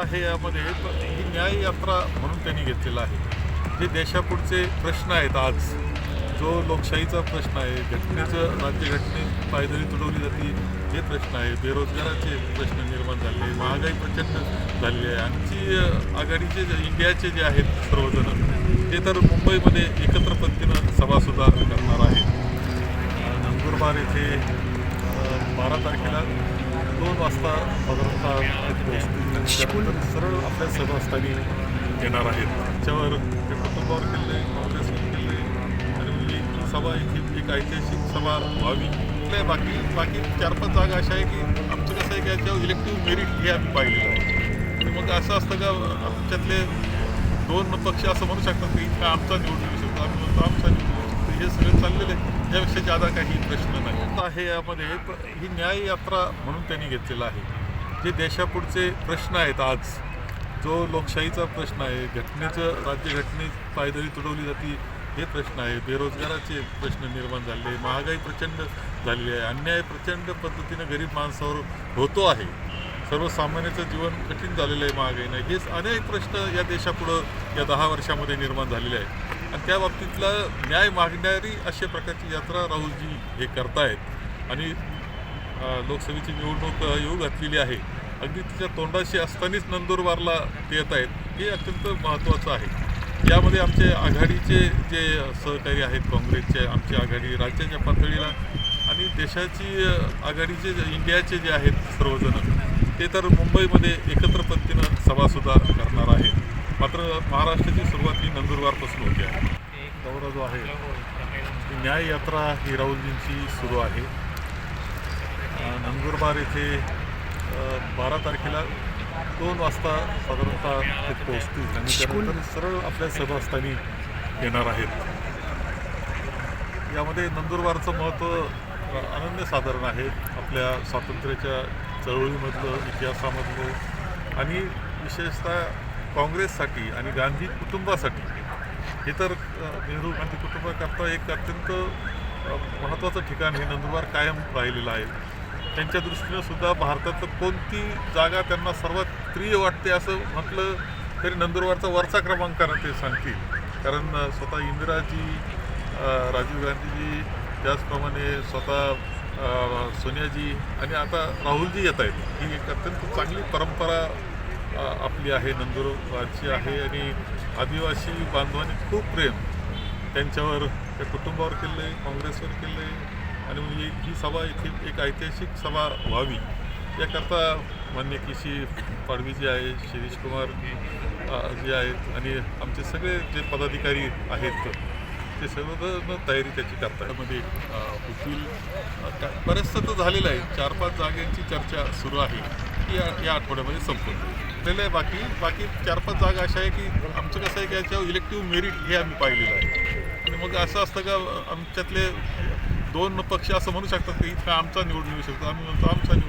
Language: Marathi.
आहे यामध्ये ही न्याय यात्रा म्हणून त्यांनी घेतलेला आहे. जे देशापुढचे प्रश्न आहेत आज. जो लोकशाहीचा प्रश्न आहे घटनेचं राज्यघटने पायदळी तुडवली जाते हे प्रश्न आहे. बेरोजगाराचे प्रश्न निर्माण झाले महागाई प्रचंड झाली आहे. आमची आघाडीचे जे इंडियाचे जे आहेत सर्वजण ते तर मुंबईमध्ये एकत्र पद्धतीनं सभासुद्धा करणार आहेत. नंदुरबार येथे बारा तारखेला दोन वाजता साधारणतः ते सरळ आपल्या सभास्थानी येणार आहेत. त्याच्यावर ते कुटुंबावर केले काँग्रेसवर केले आणि म्हणजे ही सभा इथे एक ऐतिहासिक सभा व्हावी. नाही बाकी बाकी चार पाच जागा अशा आहे की आमचं कसं आहे की याच्यावर इलेक्टिव्ह मेरिट हे आम्ही पाहिलेलं आहे. मग असं असतं का आमच्यातले दोन पक्ष असं म्हणू शकतात की आमचा निवडून येऊ शकतो आम्ही म्हणतो आमचा निवडून शकतो हे सगळं चाललेलं आहे यापेक्षा जादा काही प्रश्न नाही. आता आहे यामध्ये ही न्याय यात्रा म्हणून त्यांनी घेतलेलं आहे. जे देशापुढचे प्रश्न आहेत आज जो लोकशाहीचा प्रश्न आहे घटनेचं राज्यघटने पायदळी तुडवली जाते हे प्रश्न आहे. बेरोजगाराचे प्रश्न निर्माण झाले महागाई प्रचंड झालेली आहे अन्याय प्रचंड पद्धतीनं गरीब माणसावर होतो आहे. सर्वसामान्याचं जीवन कठीण झालेलं आहे महागाईनं. हे अनेक प्रश्न या देशापुढं या दहा वर्षामध्ये निर्माण झालेले आहेत. आणि त्या बाबतीतला न्याय मागणारी अशा प्रकारची यात्रा राहुलजी हे करतायत. आणि लोकसभेची निवडणूक येऊ घातलेली आहे. अगदी तिच्या तोंडाशी असतानाच नंदुरबारला ते येत आहेत हे अत्यंत महत्त्वाचं आहे. यामध्ये आमचे आघाडीचे जे सहकारी आहेत काँग्रेसचे आमची आघाडी राज्याच्या पातळीला आणि देशाची आघाडीचे जे इंडियाचे जे आहेत सर्वजण ते तर मुंबईमध्ये एकत्र पद्धतीनं सभासुद्धा करणार आहेत. मात्र महाराष्ट्राची सुरुवात ही नंदुरबारपासून होते आहे. दौरा जो आहे न्याय यात्रा ही राहुलजींची सुरू आहे. नंदुरबार येथे बारा तारखेला दोन वाजता साधारणतः ते पोहोचतील. आणि त्यानंतर सरळ आपल्या सभास्थानी येणार आहेत. यामध्ये नंदुरबारचं महत्त्व अनन्यसाधारण आहे. आपल्या स्वातंत्र्याच्या चळवळीमधलं इतिहासामधलं आणि विशेषतः काँग्रेससाठी आणि गांधी कुटुंबासाठी. हे तर नेहरू गांधी कुटुंबाकरता एक अत्यंत महत्त्वाचं ठिकाण हे नंदुरबार कायम राहिलेलं आहे. त्यांच्या दृष्टीनं सुद्धा भारतातलं कोणती जागा त्यांना सर्वात प्रिय वाटते असं म्हटलं तरी नंदुरबारचा वरचा क्रमांकानं ते सांगतील. कारण स्वतः इंदिराजी राजीव गांधीजी त्याचप्रमाणे स्वतः सोनियाजी आणि आता राहुलजी येत आहेत. ही एक अत्यंत चांगली परंपरा आपली आहे नंदुरबारची आहे आणि आदिवासी बांधवांनी खूप प्रेम त्यांच्यावर त्या कुटुंबावर केलं आहे काँग्रेसवर केलं आहे आणि म्हणजे ही सभा येथे एक ऐतिहासिक सभा व्हावी. याकरता मान्य कृषी पाडवी जे आहे शिरीष कुमार जे आहेत आणि आमचे सगळे जे पदाधिकारी आहेत ते सर्वजण तयारी त्याची करतामध्ये होतील अ, बरेचसं तर झालेलं आहे. चार पाच जागांची चर्चा सुरू आहे. की या या आठवड्यामध्ये संपून झालेलं आहे बाकी बाकी चार पाच जागा अशा आहे की आमचं कसं आहे की याच्यावर इलेक्टिव्ह मेरिट हे आम्ही पाहिलेलं आहे. आणि मग असं असतं का आमच्यातले दोन पक्ष असं म्हणू शकतात की इथं आमचा निवडून येऊ शकतो. आम्ही म्हणतो आमचा निवडून